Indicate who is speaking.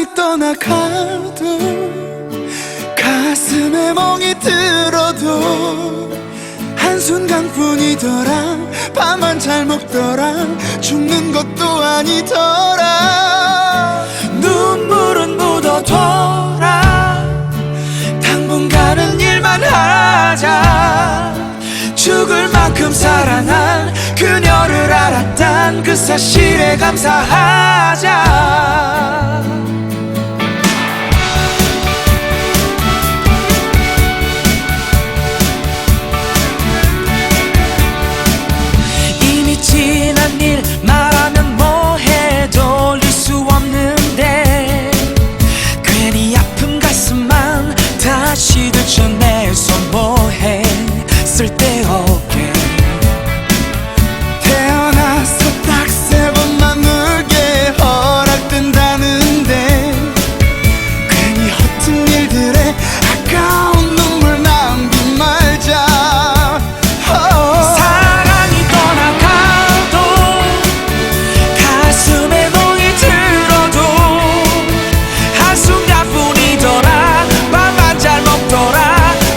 Speaker 1: 사랑이 떠나가도 가슴에 멍이 들어도 한순간뿐이더라. 밥만 잘 먹더라. 죽는 것도 아니더라. 눈물은 묻어둬라. 당분간은 일만 하자. 죽을 만큼 사랑한 그녀를 알았단 그 사실에 감사하자.